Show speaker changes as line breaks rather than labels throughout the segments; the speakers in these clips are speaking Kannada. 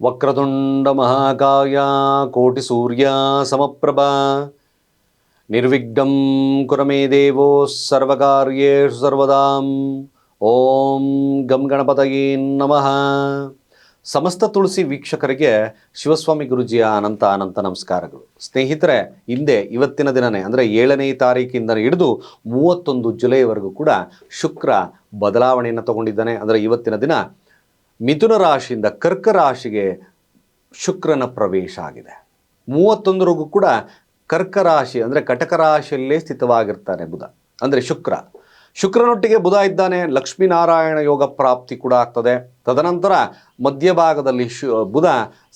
ವಕ್ರತುಂಡ ಮಹಾಕಾಯ ಕೋಟಿ ಸೂರ್ಯ ಸಮಪ್ರಭಾ. ನಿರ್ವಿಘ್ನಂ ಕುರಮೇ ದೇವೋ ಸರ್ವಕಾರ್ಯೇಷು ಸರ್ವದಾಂ. ಓಂ ಗಂ ಗಣಪತಯೇ ನಮಃ. ಸಮಸ್ತ ತುಳಸಿ ವೀಕ್ಷಕರಿಗೆ ಶಿವಸ್ವಾಮಿ ಗುರುಜಿಯ ಅನಂತ ಅನಂತ ನಮಸ್ಕಾರಗಳು. ಸ್ನೇಹಿತರೆ, ಹಿಂದೆ ಇವತ್ತಿನ ದಿನನೇ, ಅಂದರೆ ಏಳನೇ ತಾರೀಕಿಂದ ಹಿಡಿದು ಮೂವತ್ತೊಂದು ಜುಲೈವರೆಗೂ ಕೂಡ ಶುಕ್ರ ಬದಲಾವಣೆಯನ್ನು ತಗೊಂಡಿದ್ದಾನೆ. ಅಂದರೆ ಇವತ್ತಿನ ದಿನ ಮಿಥುನ ರಾಶಿಯಿಂದ ಕರ್ಕ ರಾಶಿಗೆ ಶುಕ್ರನ ಪ್ರವೇಶ ಆಗಿದೆ. ಮೂವತ್ತೊಂದರಿಗೂ ಕೂಡ ಕರ್ಕ ರಾಶಿ ಅಂದರೆ ಕಟಕ ರಾಶಿಯಲ್ಲೇ ಸ್ಥಿತವಾಗಿರ್ತಾನೆ ಬುಧ, ಅಂದರೆ ಶುಕ್ರ. ಶುಕ್ರನೊಟ್ಟಿಗೆ ಬುಧ ಇದ್ದಾನೆ ಲಕ್ಷ್ಮೀನಾರಾಯಣ ಯೋಗ ಪ್ರಾಪ್ತಿ ಕೂಡ ಆಗ್ತದೆ. ತದನಂತರ ಮಧ್ಯಭಾಗದಲ್ಲಿ ಶು, ಬುಧ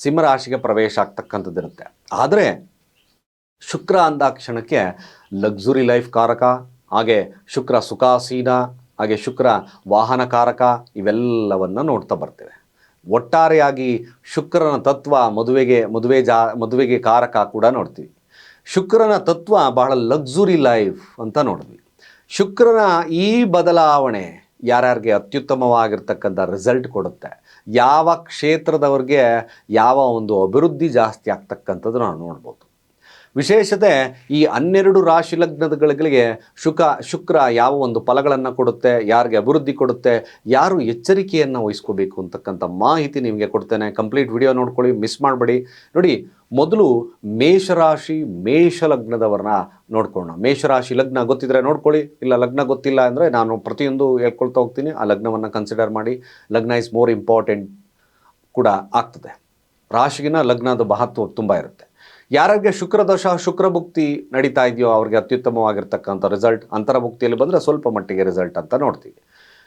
ಸಿಂಹರಾಶಿಗೆ ಪ್ರವೇಶ ಆಗ್ತಕ್ಕಂಥದ್ದಿರುತ್ತೆ. ಆದರೆ ಶುಕ್ರ ಅಂದಾಕ್ಷಣಕ್ಕೆ ಲಕ್ಸುರಿ ಲೈಫ್ ಕಾರಕ, ಹಾಗೆ ಶುಕ್ರ ಸುಖಾಸೀನ ಹಾಗೆ ಶುಕ್ರ, ವಾಹನ ಕಾರಕ ಇವೆಲ್ಲವನ್ನು ನೋಡ್ತಾ ಬರ್ತೇವೆ. ಒಟ್ಟಾರೆಯಾಗಿ ಶುಕ್ರನ ತತ್ವ ಮದುವೆಗೆ, ಮದುವೆ ಜಾ, ಮದುವೆಗೆ ಕಾರಕ ಕೂಡ ನೋಡ್ತೀವಿ. ಶುಕ್ರನ ತತ್ವ ಬಹಳ ಲಕ್ಸುರಿ ಲೈಫ್ ಅಂತ ನೋಡಿದ್ವಿ. ಶುಕ್ರನ ಈ ಬದಲಾವಣೆ ಯಾರ್ಯಾರಿಗೆ ಅತ್ಯುತ್ತಮವಾಗಿರ್ತಕ್ಕಂಥ ರಿಸಲ್ಟ್ ಕೊಡುತ್ತೆ? ಯಾವ ಕ್ಷೇತ್ರದವ್ರಿಗೆ ಯಾವ ಒಂದು ಅಭಿವೃದ್ಧಿ ಜಾಸ್ತಿ ಆಗ್ತಕ್ಕಂಥದ್ದು ನಾವು ನೋಡ್ಬೋದು. ವಿಶೇಷತೆ ಈ ಹನ್ನೆರಡು ರಾಶಿ ಲಗ್ನಗಳಿಗೆ ಶುಕ, ಶುಕ್ರ ಯಾವ ಒಂದು ಫಲಗಳನ್ನು ಕೊಡುತ್ತೆ, ಯಾರಿಗೆ ಅಭಿವೃದ್ಧಿ ಕೊಡುತ್ತೆ, ಯಾರು ಎಚ್ಚರಿಕೆಯನ್ನು ವಹಿಸ್ಕೋಬೇಕು ಅಂತಕ್ಕಂಥ ಮಾಹಿತಿ ನಿಮಗೆ ಕೊಡ್ತೇನೆ. ಕಂಪ್ಲೀಟ್ ವಿಡಿಯೋ ನೋಡ್ಕೊಳ್ಳಿ, ಮಿಸ್ ಮಾಡಬೇಡಿ. ನೋಡಿ, ಮೊದಲು ಮೇಷರಾಶಿ, ಮೇಷ ಲಗ್ನದವ್ರನ್ನ ನೋಡ್ಕೊಳ್ಳೋಣ. ಮೇಷರಾಶಿ ಲಗ್ನ ಗೊತ್ತಿದ್ರೆ ನೋಡ್ಕೊಳ್ಳಿ, ಇಲ್ಲ ಲಗ್ನ ಗೊತ್ತಿಲ್ಲ ಅಂದರೆ ನಾನು ಪ್ರತಿಯೊಂದು ಹೇಳ್ಕೊಳ್ತಾ ಹೋಗ್ತೀನಿ. ಆ ಲಗ್ನವನ್ನು ಕನ್ಸಿಡರ್ ಮಾಡಿ. ಲಗ್ನ ಇಸ್ ಮೋರ್ ಇಂಪಾರ್ಟೆಂಟ್ ಕೂಡ ಆಗ್ತದೆ. ರಾಶಿಗಿನ ಲಗ್ನದ ಮಹತ್ವ ತುಂಬ ಇರುತ್ತೆ. ಯಾರಿಗೆ ಶುಕ್ರದೋಷ ಶುಕ್ರಭುಕ್ತಿ ನಡೀತಾ ಇದೆಯೋ ಅವ್ರಿಗೆ ಅತ್ಯುತ್ತಮವಾಗಿರ್ತಕ್ಕಂಥ ರಿಸಲ್ಟ್ ಅಂತರಭುಕ್ತಿಯಲ್ಲಿ ಬಂದರೆ ಸ್ವಲ್ಪ ಮಟ್ಟಿಗೆ ರಿಸಲ್ಟ್ ಅಂತ ನೋಡ್ತೀವಿ.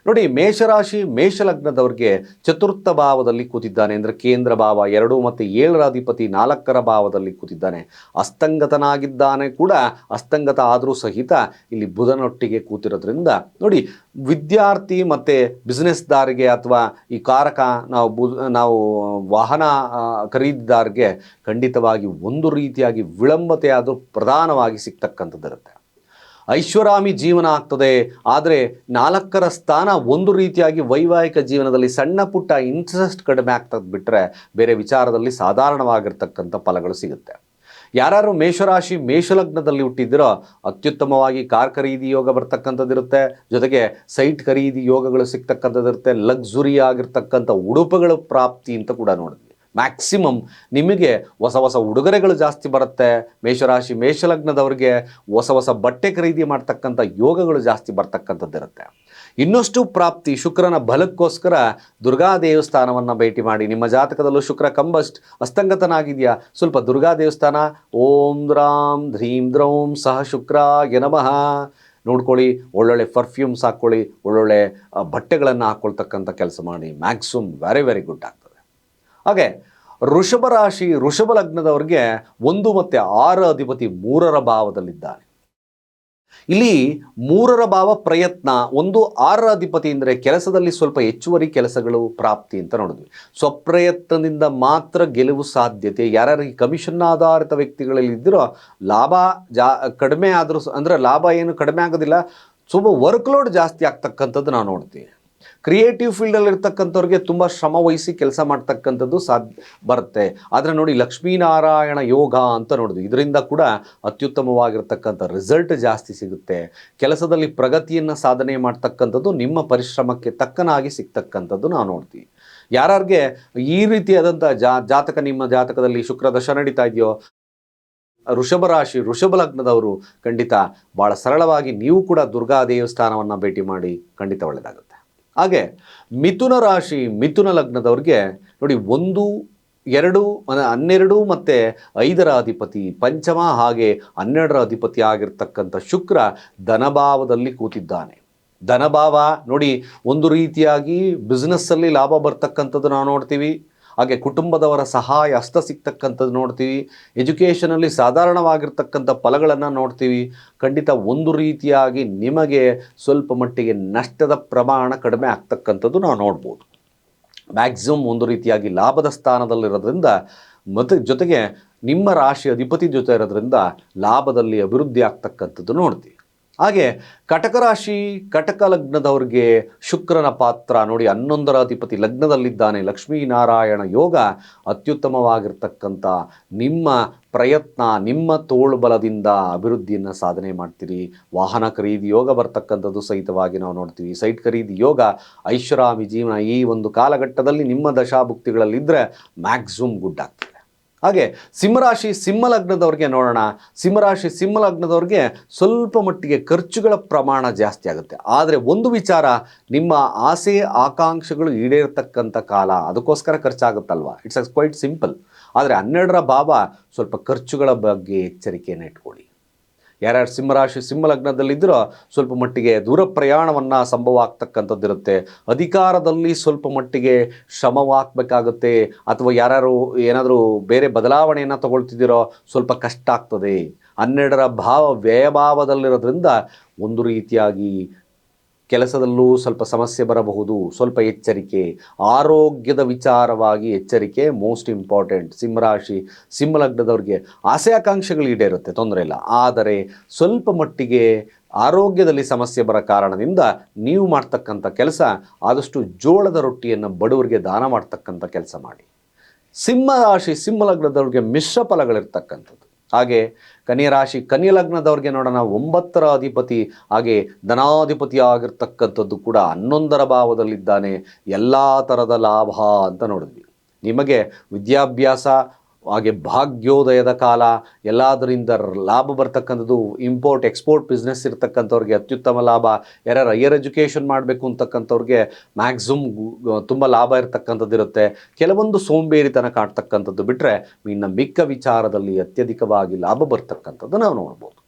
ನೋಡಿ, ಮೇಷರಾಶಿ, ಮೇಷಲಗ್ನದವ್ರಿಗೆ ಚತುರ್ಥ ಭಾವದಲ್ಲಿ ಕೂತಿದ್ದಾನೆ ಅಂದರೆ ಕೇಂದ್ರ ಭಾವ ಎರಡು ಮತ್ತು ಏಳರ ಅಧಿಪತಿ ನಾಲ್ಕರ ಭಾವದಲ್ಲಿ ಕೂತಿದ್ದಾನೆ. ಅಸ್ತಂಗತನಾಗಿದ್ದಾನೆ ಕೂಡ, ಅಸ್ತಂಗತ ಆದರೂ ಸಹಿತ ಇಲ್ಲಿ ಬುಧನೊಟ್ಟಿಗೆ ಕೂತಿರೋದ್ರಿಂದ ನೋಡಿ, ವಿದ್ಯಾರ್ಥಿ ಮತ್ತು ಬಿಸ್ನೆಸ್ದಾರಿಗೆ ಅಥವಾ ಈ ಕಾರಕ ನಾವು ಬು, ನಾವು ವಾಹನ ಖರೀದಿದಾರಿಗೆ ಖಂಡಿತವಾಗಿ ಒಂದು ರೀತಿಯಾಗಿ ವಿಳಂಬತೆ ಅದು ಪ್ರಧಾನವಾಗಿ ಸಿಗ್ತಕ್ಕಂಥದ್ದಿರುತ್ತೆ. ಐಷಾರಾಮಿ ಜೀವನ ಆಗ್ತದೆ. ಆದರೆ ನಾಲ್ಕರ ಸ್ಥಾನ ಒಂದು ರೀತಿಯಾಗಿ ವೈವಾಹಿಕ ಜೀವನದಲ್ಲಿ ಸಣ್ಣ ಪುಟ್ಟ ಇಂಟ್ರೆಸ್ಟ್ ಕಡಿಮೆ ಆಗ್ತದೆ ಬಿಟ್ಟರೆ ಬೇರೆ ವಿಚಾರದಲ್ಲಿ ಸಾಧಾರಣವಾಗಿರ್ತಕ್ಕಂಥ ಫಲಗಳು ಸಿಗುತ್ತೆ. ಯಾರು ಮೇಷರಾಶಿ, ಮೇಷಲಗ್ನದಲ್ಲಿ ಹುಟ್ಟಿದ್ದೀರೋ? ಅತ್ಯುತ್ತಮವಾಗಿ ಕಾರ್ ಖರೀದಿ ಯೋಗ ಬರ್ತಕ್ಕಂಥದ್ದಿರುತ್ತೆ ಜೊತೆಗೆ ಸೈಟ್ ಖರೀದಿ ಯೋಗಗಳು ಸಿಗ್ತಕ್ಕಂಥದ್ದಿರುತ್ತೆ ಲಕ್ಸುರಿ ಆಗಿರ್ತಕ್ಕಂಥ ಉಡುಪುಗಳ ಪ್ರಾಪ್ತಿ ಅಂತ ಕೂಡ ನೋಡಿದ್ವಿ. ಮ್ಯಾಕ್ಸಿಮಮ್ ನಿಮಗೆ ಹೊಸ ಹೊಸ ಉಡುಗೊರೆಗಳು ಜಾಸ್ತಿ ಬರುತ್ತೆ. ಮೇಷರಾಶಿ, ಮೇಷಲಗ್ನದವ್ರಿಗೆ ಹೊಸ ಹೊಸ ಬಟ್ಟೆ ಖರೀದಿ ಮಾಡ್ತಕ್ಕಂಥ ಯೋಗಗಳು ಜಾಸ್ತಿ ಬರ್ತಕ್ಕಂಥದ್ದಿರುತ್ತೆ ಇನ್ನಷ್ಟು ಪ್ರಾಪ್ತಿ ಶುಕ್ರನ ಬಲಕ್ಕೋಸ್ಕರ ದುರ್ಗಾ ದೇವಸ್ಥಾನವನ್ನು ಭೇಟಿ ಮಾಡಿ. ನಿಮ್ಮ ಜಾತಕದಲ್ಲೂ ಶುಕ್ರ ಕಂಬಸ್ಟ್ ಅಸ್ತಂಗತನಾಗಿದೆಯಾ? ಸ್ವಲ್ಪ ದುರ್ಗಾ ದೇವಸ್ಥಾನ. ಓಂ ದ್ರಾಂ ಧ್ರೀಂ ದ್ರೋಂ ಸಹ ಶುಕ್ರ ಯನಮಃ ನೋಡ್ಕೊಳ್ಳಿ, ಒಳ್ಳೊಳ್ಳೆ ಪರ್ಫ್ಯೂಮ್ಸ್ ಹಾಕ್ಕೊಳ್ಳಿ, ಒಳ್ಳೊಳ್ಳೆ ಬಟ್ಟೆಗಳನ್ನು ಹಾಕ್ಕೊಳ್ತಕ್ಕಂಥ ಕೆಲಸ ಮಾಡಿ. ಮ್ಯಾಕ್ಸಿಮಮ್ ವೆರಿ ವೆರಿ ಗುಡ್ ಆಗ್ತದೆ. ಹಾಗೆ ಋಷಭ ರಾಶಿ ಋಷಭ ಲಗ್ನದವ್ರಿಗೆ ಒಂದು ಮತ್ತು ಆರು ಅಧಿಪತಿ ಮೂರರ ಭಾವದಲ್ಲಿದ್ದಾನೆ ಇಲ್ಲಿ ಮೂರರ ಭಾವ ಪ್ರಯತ್ನ, ಒಂದು ಆರರ ಅಧಿಪತಿ ಅಂದರೆ ಕೆಲಸದಲ್ಲಿ ಸ್ವಲ್ಪ ಹೆಚ್ಚುವರಿ ಕೆಲಸಗಳು, ಪ್ರಾಪ್ತಿ ಅಂತ ನೋಡಿದ್ವಿ. ಸ್ವಪ್ರಯತ್ನದಿಂದ ಮಾತ್ರ ಗೆಲುವು ಸಾಧ್ಯತೆ, ಯಾರ್ಯಾರಿಗೆ ಕಮಿಷನ್ ಆಧಾರಿತ ವ್ಯಕ್ತಿಗಳಲ್ಲಿ ಇದ್ದಿರೋ ಲಾಭ ಜಾ, ಕಡಿಮೆ ಆದರೂ ಅಂದರೆ ಲಾಭ ಏನು ಕಡಿಮೆ ಆಗೋದಿಲ್ಲ ಸ್ವಲ್ಪ ವರ್ಕ್ಲೋಡ್ ಜಾಸ್ತಿ ಆಗ್ತಕ್ಕಂಥದ್ದು ನಾವು ನೋಡ್ತೀವಿ. ಕ್ರಿಯೇಟಿವ್ ಫೀಲ್ಡಲ್ಲಿ ಇರ್ತಕ್ಕಂಥವ್ರಿಗೆ ತುಂಬ ಶ್ರಮ ವಹಿಸಿ ಕೆಲಸ ಮಾಡ್ತಕ್ಕಂಥದ್ದು ಸಾಧ್ಯ ಬರುತ್ತೆ. ಆದರೆ ನೋಡಿ ಲಕ್ಷ್ಮೀನಾರಾಯಣ ಯೋಗ ಅಂತ ನೋಡಿದ್ವಿ ಇದರಿಂದ ಕೂಡ ಅತ್ಯುತ್ತಮವಾಗಿರ್ತಕ್ಕಂಥ ರಿಸಲ್ಟ್ ಜಾಸ್ತಿ ಸಿಗುತ್ತೆ. ಕೆಲಸದಲ್ಲಿ ಪ್ರಗತಿಯನ್ನು ಸಾಧನೆ ಮಾಡ್ತಕ್ಕಂಥದ್ದು ನಿಮ್ಮ ಪರಿಶ್ರಮಕ್ಕೆ ತಕ್ಕನಾಗಿ ಸಿಗ್ತಕ್ಕಂಥದ್ದು ನಾವು ನೋಡ್ತೀವಿ. ಯಾರ್ಯಾರಿಗೆ ಈ ರೀತಿಯಾದಂಥ ಜಾತಕ ನಿಮ್ಮ ಜಾತಕದಲ್ಲಿ ಶುಕ್ರ ದಶ ನಡೀತಾ ಇದೆಯೋ ಋಷಭ ರಾಶಿ ಋಷಭ ಲಗ್ನದವರು ಖಂಡಿತ ಭಾಳ ಸರಳವಾಗಿ ನೀವು ಕೂಡ ದುರ್ಗಾ ದೇವಸ್ಥಾನವನ್ನು ಭೇಟಿ ಮಾಡಿ ಖಂಡಿತ ಒಳ್ಳೆಯದಾಗುತ್ತೆ ಹಾಗೆ ಮಿಥುನ ರಾಶಿ, ಮಿಥುನ ಲಗ್ನದವ್ರಿಗೆ ನೋಡಿ ಒಂದು, ಎರಡು ಹನ್ನೆರಡು ಮತ್ತು ಐದರ ಅಧಿಪತಿ, ಪಂಚಮ ಹಾಗೆ ಹನ್ನೆರಡರ ಅಧಿಪತಿ ಆಗಿರ್ತಕ್ಕಂಥ ಶುಕ್ರ ಧನಭಾವದಲ್ಲಿ ಕೂತಿದ್ದಾನೆ. ಧನಭಾವ ನೋಡಿ ಒಂದು ರೀತಿಯಾಗಿ ಬಿಸ್ನೆಸ್ಸಲ್ಲಿ ಲಾಭ ಬರ್ತಕ್ಕಂಥದ್ದು ನಾವು ನೋಡ್ತೀವಿ. ಹಾಗೆ ಕುಟುಂಬದವರ ಸಹಾಯ ಹಸ್ತ ಸಿಗ್ತಕ್ಕಂಥದ್ದು ನೋಡ್ತೀವಿ. ಎಜುಕೇಷನಲ್ಲಿ ಸಾಧಾರಣವಾಗಿರ್ತಕ್ಕಂಥ ಫಲಗಳನ್ನು ನೋಡ್ತೀವಿ. ಖಂಡಿತ ಒಂದು ರೀತಿಯಾಗಿ ನಿಮಗೆ ಸ್ವಲ್ಪ ಮಟ್ಟಿಗೆ ನಷ್ಟದ ಪ್ರಮಾಣ ಕಡಿಮೆ ಆಗ್ತಕ್ಕಂಥದ್ದು ನಾವು ನೋಡ್ಬೋದು. ಮ್ಯಾಕ್ಸಿಮಮ್ ಒಂದು ರೀತಿಯಾಗಿ ಲಾಭದ ಸ್ಥಾನದಲ್ಲಿರೋದ್ರಿಂದ ಮತ್ತು ಜೊತೆಗೆ ನಿಮ್ಮ ರಾಶಿ ಅಧಿಪತಿ ಜೊತೆ ಇರೋದ್ರಿಂದ ಲಾಭದಲ್ಲಿ ಅಭಿವೃದ್ಧಿ ಆಗ್ತಕ್ಕಂಥದ್ದು ನೋಡ್ತೀವಿ. ಹಾಗೆ ಕಟಕ ರಾಶಿ, ಕಟಕ ಲಗ್ನದವ್ರಿಗೆ ಶುಕ್ರನ ಪಾತ್ರ ನೋಡಿ ಹನ್ನೊಂದರ ಅಧಿಪತಿ ಲಗ್ನದಲ್ಲಿದ್ದಾನೆ. ಲಕ್ಷ್ಮೀನಾರಾಯಣ ಯೋಗ ಅತ್ಯುತ್ತಮವಾಗಿರ್ತಕ್ಕಂಥ ನಿಮ್ಮ ಪ್ರಯತ್ನ, ನಿಮ್ಮ ತೋಳ್ಬಲದಿಂದ ಅಭಿವೃದ್ಧಿಯನ್ನು ಸಾಧನೆ ಮಾಡ್ತೀರಿ. ವಾಹನ ಖರೀದಿ ಯೋಗ ಬರ್ತಕ್ಕಂಥದ್ದು ಸಹಿತವಾಗಿ ನಾವು ನೋಡ್ತೀವಿ. ಸೈಟ್ ಖರೀದಿ ಯೋಗ ಐಷಾರಾಮಿ ಜೀವನ ಈ ಒಂದು ಕಾಲಘಟ್ಟದಲ್ಲಿ ನಿಮ್ಮ ದಶಾಭುಕ್ತಿಗಳಲ್ಲಿದ್ದರೆ ಮ್ಯಾಕ್ಸಿಮಮ್ ಗುಡ್ ಆಗ್ತದೆ. ಹಾಗೆ ಸಿಂಹರಾಶಿ ಸಿಂಹ ಲಗ್ನದವ್ರಿಗೆ ನೋಡೋಣ. ಸಿಂಹರಾಶಿ ಸಿಂಹ ಲಗ್ನದವ್ರಿಗೆ ಸ್ವಲ್ಪ ಮಟ್ಟಿಗೆ ಖರ್ಚುಗಳ ಪ್ರಮಾಣ ಜಾಸ್ತಿ ಆಗುತ್ತೆ. ಆದರೆ ಒಂದು ವಿಚಾರ, ನಿಮ್ಮ ಆಸೆ, ಆಕಾಂಕ್ಷೆಗಳು ಈಡೇರ್ತಕ್ಕಂಥ ಕಾಲ ಅದಕ್ಕೋಸ್ಕರ ಖರ್ಚಾಗುತ್ತಲ್ವ? ಇಟ್ಸ್ ಅ ಕ್ವೈಟ್ ಸಿಂಪಲ್ ಆದರೆ ಹನ್ನೆರಡರ ಭಾವ ಸ್ವಲ್ಪ ಖರ್ಚುಗಳ ಬಗ್ಗೆ ಎಚ್ಚರಿಕೆಯನ್ನು ಇಟ್ಕೊಳ್ಳಿ. ಯಾರ್ಯಾರು ಸಿಂಹರಾಶಿ ಸಿಂಹ ಲಗ್ನದಲ್ಲಿದ್ದರೋ ಸ್ವಲ್ಪ ಮಟ್ಟಿಗೆ ದೂರ ಪ್ರಯಾಣವನ್ನು ಸಂಭವ ಆಗ್ತಕ್ಕಂಥದ್ದಿರುತ್ತೆ ಅಧಿಕಾರದಲ್ಲಿ ಸ್ವಲ್ಪ ಮಟ್ಟಿಗೆ ಶ್ರಮವಾಗಬೇಕಾಗುತ್ತೆ. ಅಥವಾ ಯಾರ್ಯಾರು ಏನಾದರೂ ಬೇರೆ ಬದಲಾವಣೆಯನ್ನು ತಗೊಳ್ತಿದ್ದೀರೋ ಸ್ವಲ್ಪ ಕಷ್ಟ ಆಗ್ತದೆ. ಹನ್ನೆರಡರ ಭಾವ ವ್ಯಯಭಾವದಲ್ಲಿರೋದ್ರಿಂದ ಒಂದು ರೀತಿಯಾಗಿ ಕೆಲಸದಲ್ಲೂ ಸ್ವಲ್ಪ ಸಮಸ್ಯೆ ಬರಬಹುದು. ಸ್ವಲ್ಪ ಎಚ್ಚರಿಕೆ. ಆರೋಗ್ಯದ ವಿಚಾರವಾಗಿ ಎಚ್ಚರಿಕೆ ಮೋಸ್ಟ್ ಇಂಪಾರ್ಟೆಂಟ್ ಸಿಂಹರಾಶಿ ಸಿಂಹಲಗ್ನದವ್ರಿಗೆ ಆಸೆ ಆಕಾಂಕ್ಷೆಗಳು ಈಡೇರುತ್ತೆ, ತೊಂದರೆ ಇಲ್ಲ. ಆದರೆ ಸ್ವಲ್ಪ ಮಟ್ಟಿಗೆ ಆರೋಗ್ಯದಲ್ಲಿ ಸಮಸ್ಯೆ ಬರೋ ಕಾರಣದಿಂದ ನೀವು ಮಾಡ್ತಕ್ಕಂಥ ಕೆಲಸ ಆದಷ್ಟು ಜೋಳದ ರೊಟ್ಟಿಯನ್ನು ಬಡವರಿಗೆ ದಾನ ಮಾಡ್ತಕ್ಕಂಥ ಕೆಲಸ ಮಾಡಿ. ಸಿಂಹರಾಶಿ ಸಿಂಹಲಗ್ನದವ್ರಿಗೆ ಸಿಂಹ ಲಗ್ನದವ್ರಿಗೆ ಮಿಶ್ರ ಫಲಗಳಿರ್ತಕ್ಕಂಥದ್ದು. ಹಾಗೆ ಕನ್ಯ ರಾಶಿ ಕನ್ಯ ಲಗ್ನದವ್ರಿಗೆ ನೋಡೋಣ, ಒಂಬತ್ತರ ಅಧಿಪತಿ, ಹಾಗೆ ಧನಾಧಿಪತಿ ಆಗಿರ್ತಕ್ಕಂಥದ್ದು ಕೂಡ ಹನ್ನೊಂದರ ಭಾವದಲ್ಲಿದ್ದಾನೆ. ಎಲ್ಲ ಥರದ ಲಾಭ ಅಂತ ನೋಡಿದ್ವಿ. ನಿಮಗೆ ವಿದ್ಯಾಭ್ಯಾಸ ಹಾಗೆ ಭಾಗ್ಯೋದಯದ ಕಾಲ, ಎಲ್ಲದರಿಂದ ಲಾಭ ಬರ್ತಕ್ಕಂಥದ್ದು ಇಂಪೋರ್ಟ್ ಎಕ್ಸ್ಪೋರ್ಟ್ ಬಿಸ್ನೆಸ್ ಇರ್ತಕ್ಕಂಥವ್ರಿಗೆ ಅತ್ಯುತ್ತಮ ಲಾಭ. ಯಾರ್ಯಾರು ಹೈಯರ್ ಎಜುಕೇಷನ್ ಮಾಡಬೇಕು ಅಂತಕ್ಕಂಥವ್ರಿಗೆ ಮ್ಯಾಕ್ಸಿಮಮ್ ತುಂಬ ಲಾಭ ಇರತಕ್ಕಂಥದ್ದು ಇರುತ್ತೆ. ಕೆಲವೊಂದು ಸೋಂಬೇರಿತನ ಕಾಣ್ತಕ್ಕಂಥದ್ದು ಬಿಟ್ಟರೆ ಇನ್ನ ಮಿಕ್ಕ ವಿಚಾರದಲ್ಲಿ ಅತ್ಯಧಿಕವಾಗಿ ಲಾಭ ಬರ್ತಕ್ಕಂಥದ್ದು ನಾವು ನೋಡ್ಬೋದು.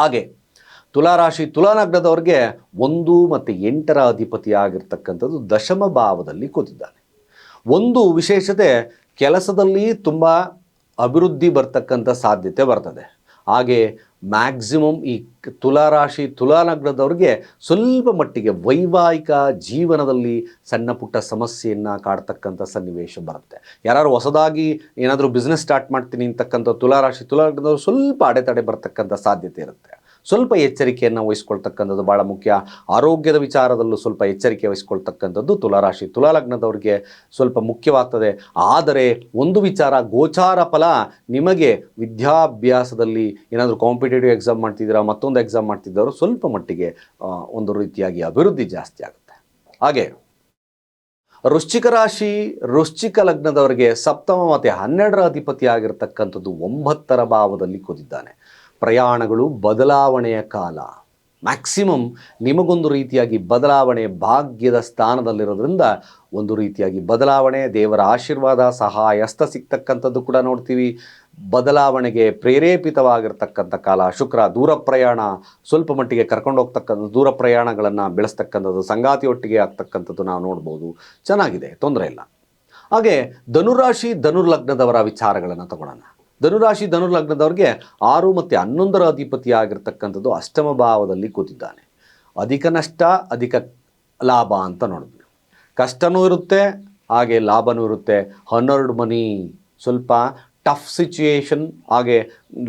ಹಾಗೆ, ತುಲಾರಾಶಿ ತುಲಾನಗ್ನದವ್ರಿಗೆ ಒಂದು ಮತ್ತು ಎಂಟರ ಅಧಿಪತಿಯಾಗಿರ್ತಕ್ಕಂಥದ್ದು ದಶಮ ಭಾವದಲ್ಲಿ ಕೂತಿದ್ದಾರೆ ಒಂದು ವಿಶೇಷತೆ ಕೆಲಸದಲ್ಲಿ ತುಂಬ ಅಭಿವೃದ್ಧಿ ಬರ್ತಕ್ಕಂಥ ಸಾಧ್ಯತೆ ಬರ್ತದೆ. ಹಾಗೆ ಮ್ಯಾಕ್ಸಿಮಮ್ ಈ ತುಲಾರಾಶಿ ತುಲಾನಗ್ನದವ್ರಿಗೆ ಸ್ವಲ್ಪ ಮಟ್ಟಿಗೆ ವೈವಾಹಿಕ ಜೀವನದಲ್ಲಿ ಸಣ್ಣ ಪುಟ್ಟ ಸಮಸ್ಯೆಯನ್ನು ಕಾಡ್ತಕ್ಕಂಥ ಸನ್ನಿವೇಶ ಬರುತ್ತೆ. ಯಾರು ಹೊಸದಾಗಿ ಏನಾದರೂ ಬಿಸ್ನೆಸ್ ಸ್ಟಾರ್ಟ್ ಮಾಡ್ತೀನಿ ಅಂತಕ್ಕಂಥ ತುಲಾರಾಶಿ ತುಲಾನಗ್ನದವ್ರು ಸ್ವಲ್ಪ ಅಡೆತಡೆ ಬರ್ತಕ್ಕಂಥ ಸಾಧ್ಯತೆ ಇರುತ್ತೆ. ಸ್ವಲ್ಪ ಎಚ್ಚರಿಕೆಯನ್ನು ವಹಿಸ್ಕೊಳ್ತಕ್ಕಂಥದ್ದು ಭಾಳ ಮುಖ್ಯ. ಆರೋಗ್ಯದ ವಿಚಾರದಲ್ಲೂ ಸ್ವಲ್ಪ ಎಚ್ಚರಿಕೆ ವಹಿಸ್ಕೊಳ್ತಕ್ಕಂಥದ್ದು ತುಲಾರಾಶಿ. ತುಲಾಲಗ್ನದವ್ರಿಗೆ ಸ್ವಲ್ಪ ಮುಖ್ಯವಾಗ್ತದೆ. ಆದರೆ ಒಂದು ವಿಚಾರ, ಗೋಚಾರ ಫಲ ನಿಮಗೆ ವಿದ್ಯಾಭ್ಯಾಸದಲ್ಲಿ ಏನಾದರೂ ಕಾಂಪಿಟೇಟಿವ್ ಎಕ್ಸಾಮ್ ಮಾಡ್ತಿದ್ದೀರಾ, ಮತ್ತೊಂದು ಎಕ್ಸಾಮ್ ಮಾಡ್ತಿದ್ದವರು ಸ್ವಲ್ಪ ಮಟ್ಟಿಗೆ ಒಂದು ರೀತಿಯಾಗಿ ಅಭಿವೃದ್ಧಿ ಜಾಸ್ತಿ ಆಗುತ್ತೆ. ಹಾಗೆ ವೃಶ್ಚಿಕ ರಾಶಿ, ವೃಶ್ಚಿಕ ಲಗ್ನದವರಿಗೆ ಸಪ್ತಮ ಮತ್ತು ಹನ್ನೆರಡರ ಅಧಿಪತಿ ಆಗಿರತಕ್ಕಂಥದ್ದು ಒಂಬತ್ತರ ಭಾವದಲ್ಲಿ ಕೂತಿದ್ದಾನೆ ಪ್ರಯಾಣಗಳು ಬದಲಾವಣೆಯ ಕಾಲ. ಮ್ಯಾಕ್ಸಿಮಮ್ ನಿಮಗೊಂದು ರೀತಿಯಾಗಿ ಬದಲಾವಣೆ ಭಾಗ್ಯದ ಸ್ಥಾನದಲ್ಲಿರೋದ್ರಿಂದ ಒಂದು ರೀತಿಯಾಗಿ ಬದಲಾವಣೆ, ದೇವರ ಆಶೀರ್ವಾದ ಸಹಾಯ ಹಸ್ತ ಸಿಗ್ತಕ್ಕಂಥದ್ದು ಕೂಡ ನೋಡ್ತೀವಿ. ಬದಲಾವಣೆಗೆ ಪ್ರೇರೇಪಿತವಾಗಿರ್ತಕ್ಕಂಥ ಕಾಲ, ಶುಕ್ರ, ದೂರ ಪ್ರಯಾಣ, ಸ್ವಲ್ಪ ಮಟ್ಟಿಗೆ ಕರ್ಕೊಂಡು ಹೋಗ್ತಕ್ಕಂಥ ದೂರ ಪ್ರಯಾಣಗಳನ್ನು ಬೆಳೆಸ್ತಕ್ಕಂಥದ್ದು, ಸಂಗಾತಿಯೊಟ್ಟಿಗೆ ಆಗ್ತಕ್ಕಂಥದ್ದು ನಾವು ನೋಡ್ಬೋದು. ಚೆನ್ನಾಗಿದೆ, ತೊಂದರೆ ಇಲ್ಲ. ಹಾಗೆ ಧನುರಾಶಿ ಧನುರ್ಲಗ್ನದವರ ವಿಚಾರಗಳನ್ನು ತಗೊಳ್ಳೋಣ ಧನುರಾಶಿ ಧನುರ್ಲಗ್ನದವ್ರಿಗೆ ಆರು ಮತ್ತು ಹನ್ನೊಂದರ ಅಧಿಪತಿ ಆಗಿರ್ತಕ್ಕಂಥದ್ದು ಅಷ್ಟಮ ಭಾವದಲ್ಲಿ ಕೂತಿದ್ದಾನೆ. ಅಧಿಕ ನಷ್ಟ, ಅಧಿಕ ಲಾಭ ಅಂತ ನೋಡಿದ್ವಿ. ಕಷ್ಟನೂ ಇರುತ್ತೆ, ಹಾಗೆ ಲಾಭನೂ ಇರುತ್ತೆ. ಹನ್ನೆರಡು ಮನಿ ಸ್ವಲ್ಪ ಟಫ್ ಸಿಚುಯೇಷನ್ ಹಾಗೆ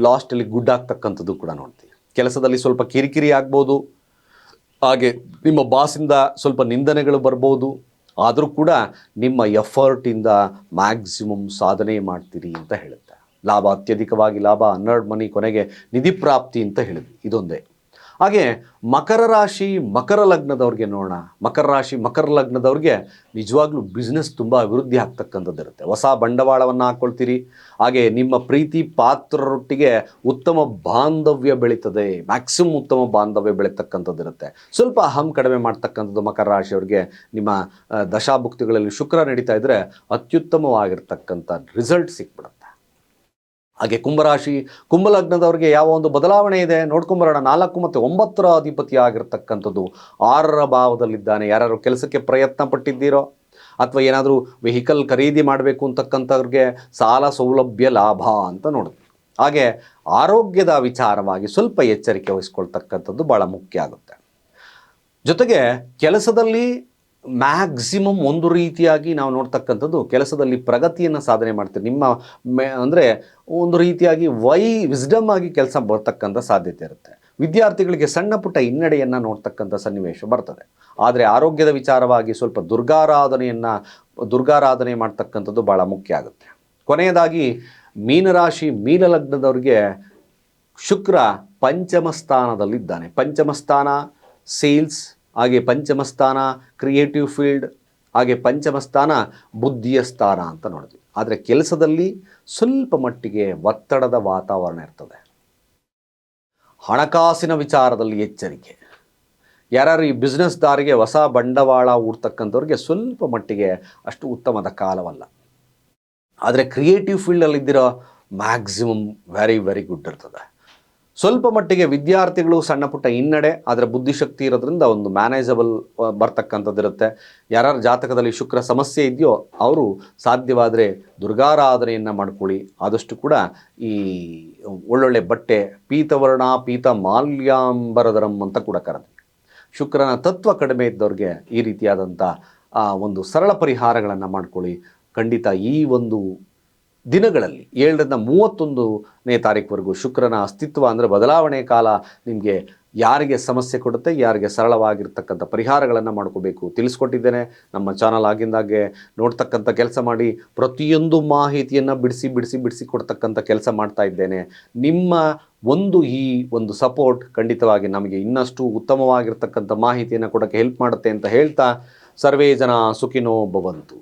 ಲಾಸ್ಟಲ್ಲಿ ಗುಡ್ ಆಗ್ತಕ್ಕಂಥದ್ದು ಕೂಡ ನೋಡ್ತೀವಿ. ಕೆಲಸದಲ್ಲಿ ಸ್ವಲ್ಪ ಕಿರಿಕಿರಿ ಆಗ್ಬೋದು, ಹಾಗೆ ನಿಮ್ಮ ಬಾಸಿಂದ ಸ್ವಲ್ಪ ನಿಂದನೆಗಳು ಬರ್ಬೋದು. ಆದರೂ ಕೂಡ ನಿಮ್ಮ ಎಫರ್ಟಿಂದ ಮ್ಯಾಕ್ಸಿಮಮ್ ಸಾಧನೆ ಮಾಡ್ತೀರಿ ಅಂತ ಹೇಳುತ್ತೆ ಲಾಭ, ಅತ್ಯಧಿಕವಾಗಿ ಲಾಭ, ಹನ್ನೆರಡು ಮನಿ ಕೊನೆಗೆ ನಿಧಿ ಪ್ರಾಪ್ತಿ ಅಂತ ಹೇಳಿದ್ವಿ ಇದೊಂದೇ. ಹಾಗೆ ಮಕರ ರಾಶಿ, ಮಕರ ಲಗ್ನದವ್ರಿಗೆ ನೋಡೋಣ. ಮಕರ ರಾಶಿ, ಮಕರ ಲಗ್ನದವ್ರಿಗೆ ನಿಜವಾಗ್ಲೂ ಬಿಸ್ನೆಸ್ ತುಂಬ ಅಭಿವೃದ್ಧಿ ಆಗ್ತಕ್ಕಂಥದ್ದು ಇರುತ್ತೆ. ಹೊಸ ಬಂಡವಾಳವನ್ನು ಹಾಕ್ಕೊಳ್ತೀರಿ ಹಾಗೆ ನಿಮ್ಮ ಪ್ರೀತಿ ಪಾತ್ರರೊಟ್ಟಿಗೆ ಉತ್ತಮ ಬಾಂಧವ್ಯ ಬೆಳೀತದೆ. ಮ್ಯಾಕ್ಸಿಮಮ್ ಉತ್ತಮ ಬಾಂಧವ್ಯ ಬೆಳೀತಕ್ಕಂಥದ್ದು ಇರುತ್ತೆ. ಸ್ವಲ್ಪ ಅಹಂ ಕಡಿಮೆ ಮಾಡ್ತಕ್ಕಂಥದ್ದು ಮಕರ ರಾಶಿಯವ್ರಿಗೆ ನಿಮ್ಮ ದಶಾಭುಕ್ತಿಗಳಲ್ಲಿ ಶುಕ್ರ ನಡೀತಾ ಇದ್ದರೆ ಅತ್ಯುತ್ತಮವಾಗಿರ್ತಕ್ಕಂಥ ರಿಸಲ್ಟ್ ಸಿಕ್ಬಿಡುತ್ತೆ. ಹಾಗೆ ಕುಂಭರಾಶಿ, ಕುಂಭಲಗ್ನದವ್ರಿಗೆ ಯಾವ ಒಂದು ಬದಲಾವಣೆ ಇದೆ ನೋಡ್ಕೊಂಬರೋಣ ನಾಲ್ಕು ಮತ್ತು ಒಂಬತ್ತರ ಅಧಿಪತಿ ಆಗಿರ್ತಕ್ಕಂಥದ್ದು ಆರರ ಭಾವದಲ್ಲಿದ್ದಾನೆ. ಯಾರು ಕೆಲಸಕ್ಕೆ ಪ್ರಯತ್ನ ಪಟ್ಟಿದ್ದೀರೋ ಅಥವಾ ಏನಾದರೂ ವೆಹಿಕಲ್ ಖರೀದಿ ಮಾಡಬೇಕು ಅಂತಕ್ಕಂಥವ್ರಿಗೆ ಸಾಲ ಸೌಲಭ್ಯ ಲಾಭ ಅಂತ ನೋಡಿದ್ವಿ ಹಾಗೆ ಆರೋಗ್ಯದ ವಿಚಾರವಾಗಿ ಸ್ವಲ್ಪ ಎಚ್ಚರಿಕೆ ವಹಿಸ್ಕೊಳ್ತಕ್ಕಂಥದ್ದು ಭಾಳ ಮುಖ್ಯ ಆಗುತ್ತೆ. ಜೊತೆಗೆ ಕೆಲಸದಲ್ಲಿ ಮ್ಯಾಕ್ಸಿಮಮ್ ಒಂದು ರೀತಿಯಾಗಿ ನಾವು ನೋಡ್ತಕ್ಕಂಥದ್ದು ಕೆಲಸದಲ್ಲಿ ಪ್ರಗತಿಯನ್ನು ಸಾಧನೆ ಮಾಡ್ತೀವಿ. ನಿಮ್ಮ ಮೆ, ಅಂದರೆ ಒಂದು ರೀತಿಯಾಗಿ ವೈ ವಿಸ್ಡಮ್ ಆಗಿ ಕೆಲಸ ಬರ್ತಕ್ಕಂಥ ಸಾಧ್ಯತೆ ಇರುತ್ತೆ. ವಿದ್ಯಾರ್ಥಿಗಳಿಗೆ ಸಣ್ಣ ಪುಟ್ಟ ಹಿನ್ನಡೆಯನ್ನು ನೋಡ್ತಕ್ಕಂಥ ಸನ್ನಿವೇಶ ಬರ್ತದೆ. ಆದರೆ ಆರೋಗ್ಯದ ವಿಚಾರವಾಗಿ ಸ್ವಲ್ಪ ದುರ್ಗಾರಾಧನೆಯನ್ನು, ದುರ್ಗಾರಾಧನೆ ಮಾಡ್ತಕ್ಕಂಥದ್ದು ಭಾಳ ಮುಖ್ಯ ಆಗುತ್ತೆ. ಕೊನೆಯದಾಗಿ ಮೀನರಾಶಿ, ಮೀನಲಗ್ನದವ್ರಿಗೆ ಶುಕ್ರ ಪಂಚಮ ಸ್ಥಾನದಲ್ಲಿದ್ದಾನೆ. ಪಂಚಮ ಸ್ಥಾನ, ಸೇಲ್ಸ್ ಹಾಗೆ ಪಂಚಮ ಸ್ಥಾನ ಕ್ರಿಯೇಟಿವ್ ಫೀಲ್ಡ್ ಹಾಗೆ ಪಂಚಮ ಸ್ಥಾನ ಬುದ್ಧಿಯ ಸ್ಥಾನ ಅಂತ ನೋಡಿದ್ವಿ. ಆದರೆ ಕೆಲಸದಲ್ಲಿ ಸ್ವಲ್ಪ ಮಟ್ಟಿಗೆ ಒತ್ತಡದ ವಾತಾವರಣ ಇರ್ತದೆ. ಹಣಕಾಸಿನ ವಿಚಾರದಲ್ಲಿ ಎಚ್ಚರಿಕೆ. ಯಾರು ಈ ಬಿಸ್ನೆಸ್ದಾರಿಗೆ ಹೊಸ ಬಂಡವಾಳ ಹೂಡ್ತಕ್ಕಂಥವ್ರಿಗೆ ಸ್ವಲ್ಪ ಮಟ್ಟಿಗೆ ಅಷ್ಟು ಉತ್ತಮದ ಕಾಲವಲ್ಲ. ಆದರೆ ಕ್ರಿಯೇಟಿವ್ ಫೀಲ್ಡಲ್ಲಿದ್ದಿರೋ ಮ್ಯಾಕ್ಸಿಮಮ್ ವೆರಿ ವೆರಿ ಗುಡ್ ಇರ್ತದೆ. ಸ್ವಲ್ಪ ಮಟ್ಟಿಗೆ ವಿದ್ಯಾರ್ಥಿಗಳು ಸಣ್ಣ ಪುಟ್ಟ ಹಿನ್ನಡೆ, ಆದರೆ ಬುದ್ಧಿಶಕ್ತಿ ಇರೋದ್ರಿಂದ ಒಂದು ಮ್ಯಾನೇಜಬಲ್ ಬರ್ತಕ್ಕಂಥದ್ದಿರುತ್ತೆ. ಯಾರ್ಯಾರ ಜಾತಕದಲ್ಲಿ ಶುಕ್ರ ಸಮಸ್ಯೆ ಇದೆಯೋ ಅವರು ಸಾಧ್ಯವಾದರೆ ದುರ್ಗಾರಾಧನೆಯನ್ನು ಮಾಡ್ಕೊಳ್ಳಿ. ಆದಷ್ಟು ಕೂಡ ಈ ಒಳ್ಳೊಳ್ಳೆ ಬಟ್ಟೆ, ಪೀತವರ್ಣ, ಪೀತ ಮಾಲ್ಯಾಂಬರದರಂ ಅಂತ ಕೂಡ ಕರೆದ್ವಿ. ಶುಕ್ರನ ತತ್ವ ಕಡಿಮೆ ಇದ್ದವ್ರಿಗೆ ಈ ರೀತಿಯಾದಂಥ ಒಂದು ಸರಳ ಪರಿಹಾರಗಳನ್ನು ಮಾಡ್ಕೊಳ್ಳಿ. ಖಂಡಿತ ಈ ಒಂದು ದಿನಗಳಲ್ಲಿ, ಏಳರಿಂದ ಮೂವತ್ತೊಂದನೇ ತಾರೀಕುವರೆಗೂ ಶುಕ್ರನ ಅಸ್ತಿತ್ವ ಅಂದರೆ ಬದಲಾವಣೆ ಕಾಲ ನಿಮಗೆ ಯಾರಿಗೆ ಸಮಸ್ಯೆ ಕೊಡುತ್ತೆ, ಯಾರಿಗೆ ಸರಳವಾಗಿರ್ತಕ್ಕಂಥ ಪರಿಹಾರಗಳನ್ನು ಮಾಡ್ಕೋಬೇಕು ತಿಳಿಸ್ಕೊಟ್ಟಿದ್ದೇನೆ. ನಮ್ಮ ಚಾನಲ್ ಆಗಿಂದಾಗೆ ನೋಡ್ತಕ್ಕಂಥ ಕೆಲಸ ಮಾಡಿ ಪ್ರತಿಯೊಂದು ಮಾಹಿತಿಯನ್ನು ಬಿಡಿಸಿ ಬಿಡಿಸಿ ಬಿಡಿಸಿ ಕೊಡ್ತಕ್ಕಂಥ ಕೆಲಸ ಮಾಡ್ತಾ ಇದ್ದೇನೆ. ನಿಮ್ಮ ಒಂದು ಈ ಒಂದು ಸಪೋರ್ಟ್ ಖಂಡಿತವಾಗಿ ನಮಗೆ ಇನ್ನಷ್ಟು ಉತ್ತಮವಾಗಿರ್ತಕ್ಕಂಥ ಮಾಹಿತಿಯನ್ನು ಕೊಡೋಕ್ಕೆ ಹೆಲ್ಪ್ ಮಾಡುತ್ತೆ ಅಂತ ಹೇಳ್ತಾ, ಸರ್ವೇ ಜನ ಸುಖಿನೋ ಭವಂತು.